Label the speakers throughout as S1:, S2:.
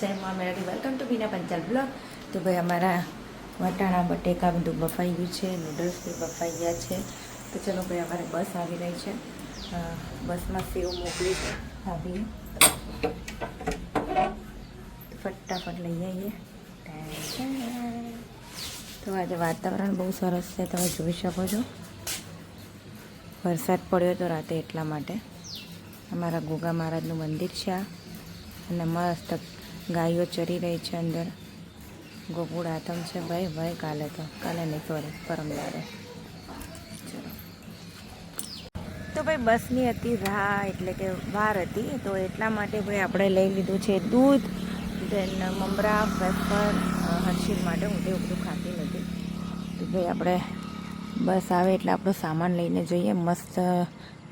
S1: જય મા મેળવી. Welcome to Bina Panchal blog તો ભાઈ, અમારા વટાણા, બટેકા બધું બફાઈ ગયું છે નૂડલ્સ બી બફાઈ ગયા છે. તો ચલો ભાઈ, અમારે બસ આવી રહી છે. બસમાં સેવ મોકલી છે. આવી ફટાફટ લઈ આવીએ. તો આજે વાતાવરણ બહુ સરસ છે, તમે જોઈ શકો છો. વરસાદ પડ્યો હતો રાતે એટલા માટે. અમારા ગોગા મહારાજનું મંદિર છે આ. અને મસ્ત ગાયો ચરી રહી છે અંદર. ગોકુળ આતમ છે. ભાઈ ભાઈ કાલે તો, કાલે નહીં, સોરી, પરમ દાડે તો ભાઈ, બસની હતી રાહ, એટલે કે વાર હતી, તો એટલા માટે ભાઈ આપણે લઈ લીધું છે દૂધ દેન મમરા વેફર હર્ષિલ માટે હું તે બધું ખાતી નથી. તો ભાઈ, આપણે બસ આવે એટલે આપણો સામાન લઈને જઈએ. મસ્ત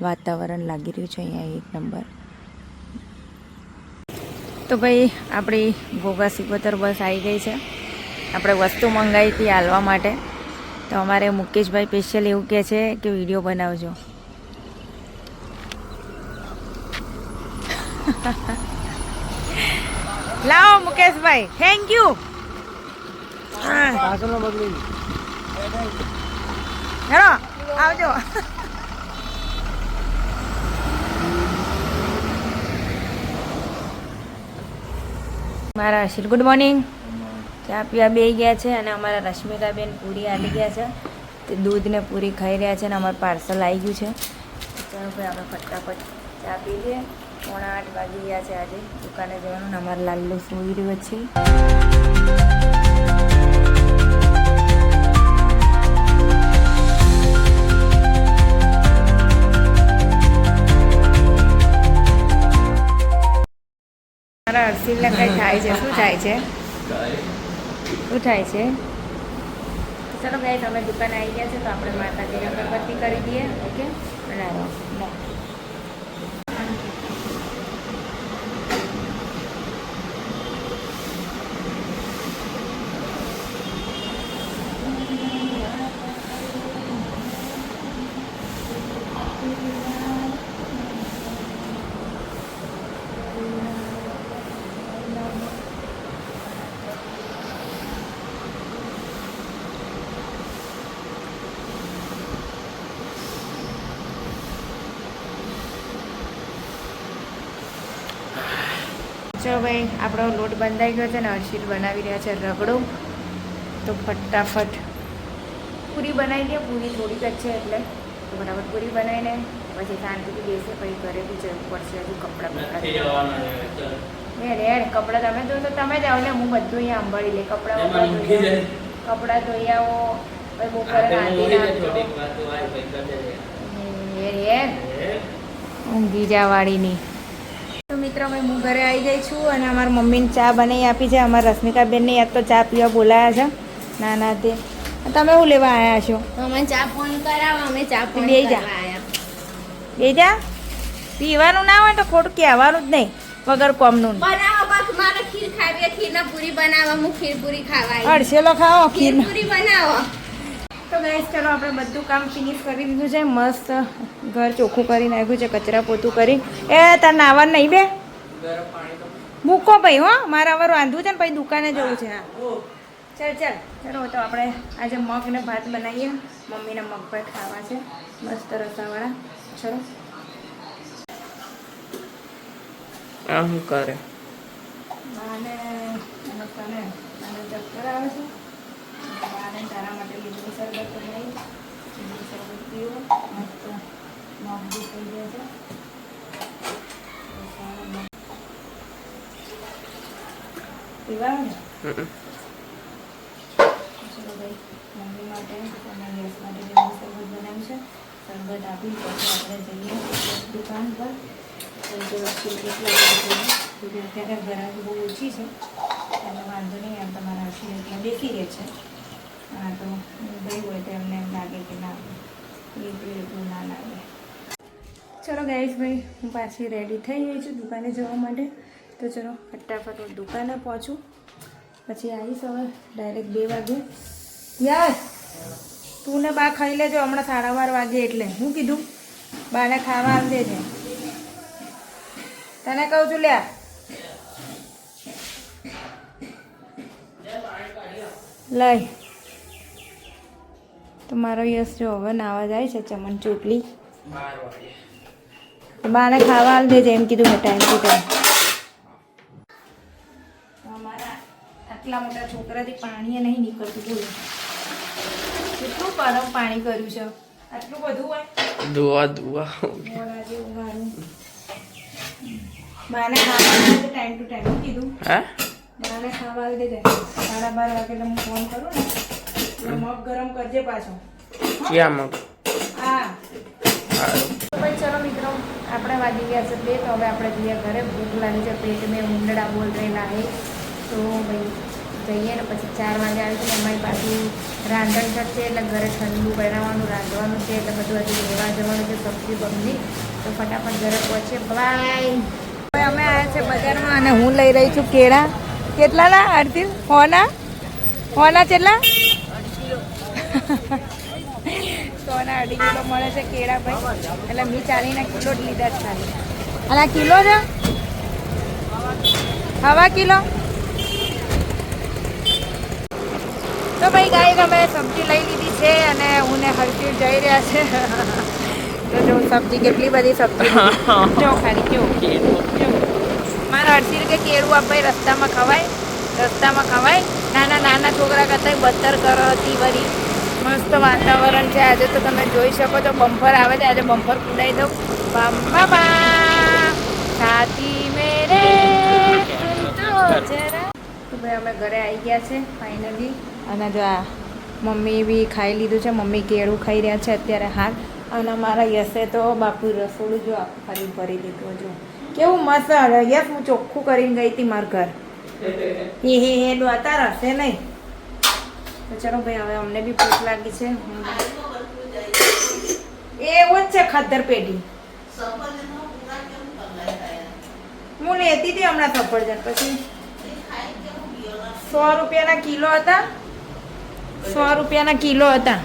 S1: વાતાવરણ લાગી રહ્યું છે અહીંયા, એક નંબર. તો ભાઈ આપણી ઘોઘા સિકોતર બસ આવી ગઈ છે. આપણે વસ્તુ મંગાવી હતી હાલવા માટે. તો અમારે મુકેશભાઈ સ્પેશિયલ એવું કહે છે કે વીડિયો બનાવજો. લાવો મુકેશભાઈ થેન્ક યુ હેલો આવજો. મારા હર્ષિલ ગુડ મોર્નિંગ ચા પીવા બે ગયા છે અને અમારા રશ્મિકાબેન પૂરી આવી ગયા છે. તે દૂધને પૂરી ખાઈ રહ્યા છે અને અમારું પાર્સલ આવી ગયું છે. ચાલો ભાઈ આપણે ફટાફટ ચા પી લઈએ. પોણા આઠ વાગી ગયા છે આજે. દુકાને જવાનું અમારે અમારા લાલ્લુ સૂઈ રહ્યો છે. મારા હર્ષિલને કંઈ થાય છે? શું થાય છે? શું થાય છે? ચલો ગાઈ તમે દુકાને આવી ગયા છે, તો આપણે માતાજીને અગરબત્તી કરી દઈએ, ઓકે? બનાવો ચલો ભાઈ આપણો લોટ બંધાઈ ગયો છે ને હર્ષિલ બનાવી રહ્યા છે રગડો. તો ફટાફટ પૂરી બનાવી દે. પૂરી થોડીક જ છે એટલે તો ફટાફટ પૂરી બનાવીને પછી શાંતિથી બેસે પછી ઘરે બી જવું પડશે હજુ કપડાં બપડા રેડ કપડાં તમે ધો તો તમે જાઓ ને હું બધું અહીંયા સાંભળી લે કપડાં બપડા ધોઈ આવો. કપડાં ધોઈ આવો. પછી બપોરે એ રેડ ઊંઘી જાવાળીની તો મિત્રો હવે હું ઘરે આવી ગઈ છું અને અમારા મમ્મીને ચા બનાવી આપી છે. અમારા રશ્મિકાબેનને યાદ તો ચા પીવા બોલાયા છે. ના ના તે તમે શું લેવા આવ્યા છો?
S2: અમે ચા ફોન કરાવો અમે ચા ફોન
S1: બેહી જા. બે જા. પીવાનું ના હોય તો ખોટું કહેવાનું જ નહીં. વગર કોમનું.
S2: બનાવો બસ મારે ખીર ખાવી ખીરના પૂરી બનાવો હું ખીર પૂરી ખાવા
S1: અડસેલો ખાઓ
S2: ખીર
S1: ખીર
S2: પૂરી બનાવો.
S1: તો ગાઈસ ચલો આપણે બધું કામ ફિનિશ કરી દીધું છે. મસ્ત ઘર ચોખ્ખું કરી નાખ્યું છે કચરા પોતું કરી. એ તાર નાવા નહીં બે? મૂકો ભાઈ હો. મારે હવે રાંધવું છે ને પછી દુકાને જવું છે હા. ચાલ ચાલ. ચલો તો આપણે આજે મગ ને ભાત બનાવીએ. મમ્મીને મગ ભાત ખાવા છે. મસ્ત રસાવાળા. ચલો.
S3: આમ કરે?
S1: અને અને ચક્કર આવે છે. બાને તારા માટે લીંબુ શરબત બનાવી લીંબુ શરબત પીવો મસ્ત મગ થઈ જશે પીવા ને ભાઈ મમ્મી માટે અને ગેસ માટે લીંબુ શરબત બનાવ્યું છે શરબત આપી પછી આપણે જઈએ દુકાન પર. તો અત્યારે ઘરાક બહુ ઓછી છે એટલે વાંધો નહીં એમ તમારા હર્ષિલ એટલે દેખી રહે છે. હા, તો ગઈ હોય તો એમને એમ લાગે કે ના એટલું એટલું ના લાગે. ચલો ગાઈશ ભાઈ, હું પાછી રેડી થઈ ગઈ છું દુકાને જવા માટે. તો ચલો, ફટાફટ હું દુકાને પહોંચું. પછી આવીશ હવે ડાયરેક્ટ બે વાગે. યસ! તું ને બા ખાઈ લેજો, હમણાં સાડા બાર વાગે એટલે. હું કીધું? બાને ખાવા આવી દેજે. તને કહું છું, લ્યા. લઈ. તો મારો યશ જો હવે નાવા જાય છે ચમન ચોટલી. બાને ખાવા આવી દેજે એમ કીધું મેં ટાઈમ ટુ ટાઈમ અમારા આટલા મોટા છોકરાથી પાણી નહીં નીકળતું બોલો. કેટલું ગરમ પાણી કર્યું છે? આટલું બધું હોય?
S3: દુઆ
S1: મોડા જેવું ગાળું. બાને ખાવા ટાઈમ ટુ ટાઈમ કીધું?
S3: હા?
S1: બાને ખાવા આવી દેજે. સાડા બાર વાગે હું ફોન કરું ને. મગ ગરમ કરજે પાછો.
S3: ક્યાં મગ?
S1: હા.
S3: સારું
S1: તો ભાઈ ચલો મિત્રો આપણે વાગી ગયા છે બે તો હવે આપણે જઈએ ઘરે. ભૂખ લાગી છે પેટ મેં ઊંડડા બોલ રહેલા હે. તો ભાઈ જઈએ ને પછી ચાર વાગે આવી છે અમારી પાછું રાંધણ છે એટલે ઘરે ઠંડુ બનાવવાનું રાંધવાનું છે એટલે બધું હજી લેવા જવાનું છે સબ્જી બબ્જી. તો ફટાફટ ઘરે પહોંચે બાય. હવે અમે આવ્યા છે બજારમાં અને હું લઈ રહી છું કેળા. કેટલાના અડધી હોના? હોના કેટલા? સોના અઢી કિલો મળે છે કેળા ભાઈ. એટલે મી કિલો લીધા જ ખાલી. આ કિલો છે? હવા કિલો? તો ભાઈ ગાય અમે સબ્જી લઈ લીધી છે અને હું ને હરકી જઈ રહ્યા છે. તો જો સબ્જી કેટલી બધી સબ્જી. જો ખાલી જો. મારા હરસી કે કેળું આપણે રસ્તામાં ખવાય? રસ્તામાં ખવાય? નાના નાના છોકરા કરતા બતર કરો હતી વળી મસ્ત વાતાવરણ છે. આજે તો તમે જોઈ શકો છો, બમ્પર આવે છે. આજે બમ્પર કુદાઈ દઉં. બમ બાબા સાથી મેરે. તો. ભાઈ અમે ઘરે આવી ગયા છે ફાઇનલી અને જો આ મમ્મી બી ખાઈ લીધું છે. મમ્મી કેળું ખાઈ રહ્યા છે અત્યારે હાલ. અને મારા યશે તો બાપુ રસોડું જો ફરી ભરી દીધું જો. કેવું મસ્ત યસ હું ચોખ્ખું કરીને ગઈ હતી મારા ઘર. એ હે હે દોતા હશે નહીં? તો ચલો ભાઈ હવે અમને બી ભૂખ લાગી છે. એવું જ છે ખદ્દર પેઢી. હું લેતી હતી હમણાં સફરજન. પછી સો રૂપિયાના કિલો હતા. સો રૂપિયાના કિલો હતા.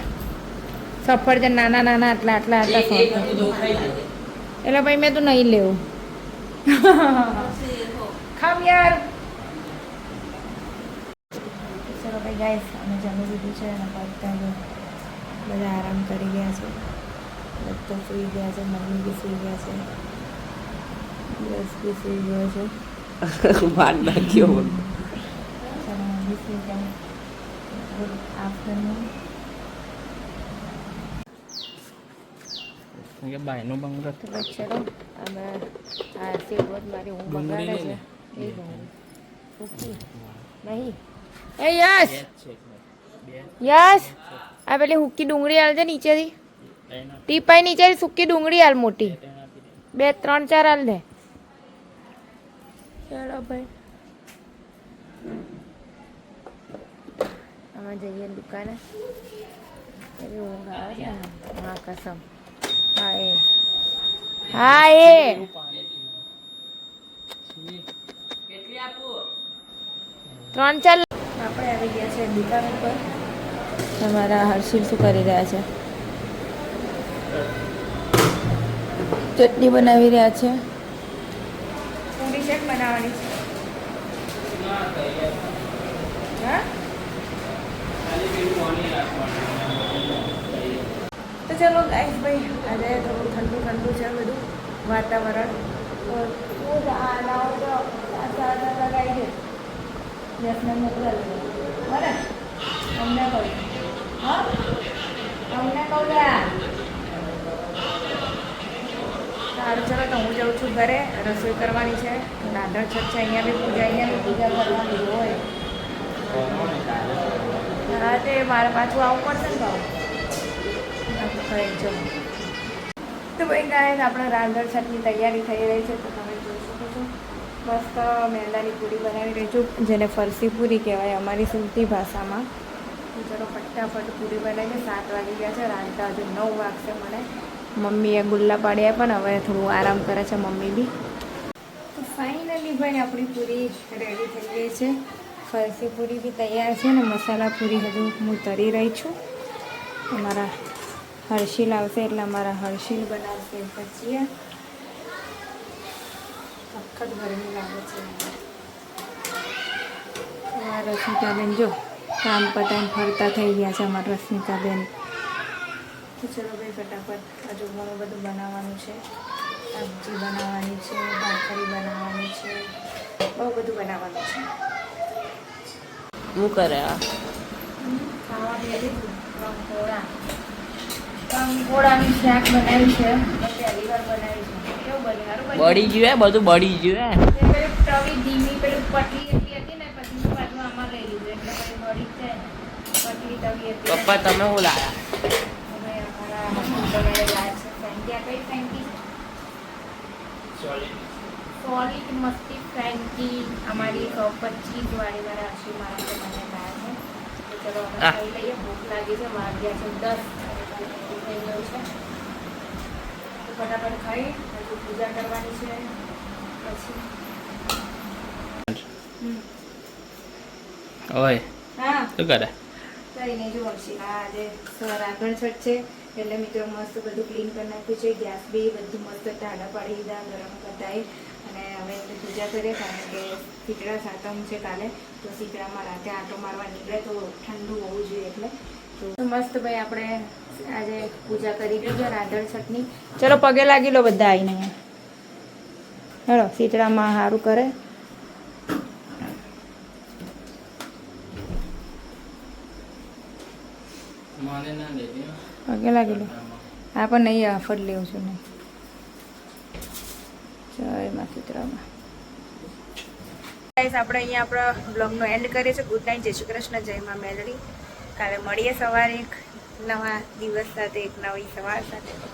S1: સફરજન નાના નાના આટલા આટલા હતા એટલે ભાઈ મેં તો નહીં લેવું. ખામ યાર. ભાઈ ગાઈસ અમે જમી લીધું છે અને બધા બધા આરામ કરી ગયા છે. બધા સૂઈ ગયા છે મમ્મી બી સૂઈ ગયા છે યસ બી સૂઈ ગયો છે.
S3: વાર નાખ્યો
S1: મમ્મી સૂઈ ગયા ગુડ આફ્ટરનૂન.
S4: બાયનો બંગલો
S1: તો બસ ચલો અમે આ સિલવર મારી હું
S4: ડુંગળી
S1: છે એ નહીં. એ યસ યસ આ પેલી હુકી ડુંગળી હાલ છે નીચેથી. ટીપાઈ નીચે સૂકી ડુંગળી હાલ મોટી. બે ત્રણ ચાર હાલ દે. ચલો ભાઈ. અમે જઈએ દુકાને. એવી ઊંઘ આવે છે હા કસમ. હા એ. હા એ. ત્રણ ચાર આપણે આવી ગયા છે દુકાન ઉપર તમારા હર્ષિલ શું કરી રહ્યા છે? ચટણી બનાવી રહ્યા છે. પૂરી શેક બનાવવાની છે. હા? તો ચલો ગાઈશ ભાઈ આજે થોડું ઠંડુ ઠંડુ છે બધું વાતાવરણ. તો આ લાવો તો આ સારા લગાવી દે યસને મોકલાવી દે બરાબર. અમને કહું. હા? અમને કહું સારું, ચલો તો હું જાઉં છું ઘરે. રસોઈ કરવાની છે. નાદર છત છે, અહીંયા બી પૂજા, અહીંયા બી પૂજા કરવાની હોય. હા, તે મારે પાછું આવવું પડશે ને, ભાવ? તો ભાઈ ગાય આપણા રાંધણ છતની તૈયારી થઈ રહી છે, તો તમે મસ્ત મેંદાની પૂરી બનાવી રહી છું જેને ફરસી પૂરી કહેવાય અમારી સુરતી ભાષામાં. ચલો ફટાફટ પૂરી બનાવીને સાત વાગી ગયા છે, રાંધતા હજુ નવ વાગશે મને. મમ્મીએ ગુલ્લા પાડ્યા પણ હવે થોડું આરામ કરે છે મમ્મી બી. તો ફાઇનલી ભાઈ આપણી પૂરી રેડી થઈ ગઈ છે. ફરસી પૂરી બી તૈયાર છે ને મસાલા પૂરી હજુ હું તરી રહી છું. અમારા હર્ષિલ આવશે એટલે અમારા હર્ષિલ બનાવશે ભજીયા. સખત ગરમી લાગે છે. રસીતાબેન જો કામ પતાઈને ફરતા થઈ ગયા છે અમારા રશ્મિકાબેન. તો ચલો ભાઈ ફટાફટ હજુ ઘણું બધું બનાવવાનું છે. સબ્જી બનાવવાની છે ભાખરી બનાવવાની છે બહુ બધું બનાવવાનું છે.
S3: શું કરે
S1: ખાવા બે લીધું કંકોડા કંકોડાનું શાક બનાવ્યું છે મેં પહેલી વાર બનાવ્યું છે કેવું બન્યું સારું બન્યું?
S3: બળી ગયું હે, બધું બળી ગયું
S1: તવી ધીમી પેલું પતલી એટલી હતી ને પછી પાછું આમાં લઈ લીધું એટલે પછી બળી જ જાય. તવી હતી.
S3: પપ્પા તમે હું લાયા?
S1: છે. સોલિડ. મસ્તી ફ્રેન્કી અમારી સો પચીસ વાળી મારા હસી મારા તો મને લાયા છે. તો ચલો અમે ખાઈ લઈએ. ભૂખ લાગી છે વાગ્યા છે દસ. થઈ ગયું છે. તો ફટાફટ ખાઈ. પૂજા કરવાની છે. પછી
S3: ઓય
S1: હા.
S3: શું કરે?
S1: કઈ નહીં જો અક્ષિના આજે આગળ છઠ છે એટલે મિત્રો મસ્ત બધું ક્લીન કરી નાખ્યું છે ગેસ બી બધું મસ્ત ટાઢા પાડી દીધા ગરમ કરતા અને હવે એની પૂજા કરીએ કારણ કે શીતળા સાતમ છે કાલે તો શીતળામાં રાતે આંટો મારવા નીકળે તો ઠંડુ હોવું જોઈએ એટલે. તો મસ્ત ભાઈ આપણે આજે પૂજા કરી દીધી રાધણ છઠની ચલો પગે લાગી લો બધા આવીને હેલો શીતળામાં સારું કરે. પગે લાગી લો. હા પણ નહીં આફર લેવું છું નહીં. જય માં સીતરામાં ગાઈસ આપણે અહીંયા આપણા બ્લોગનો એન્ડ કરીએ છીએ. ગુડ નાઇટ જય શ્રી કૃષ્ણ જય મા મેલડી. કાલે મળીએ સવારે. એક નવા દિવસ સાથે એક નવી સવાર સાથે.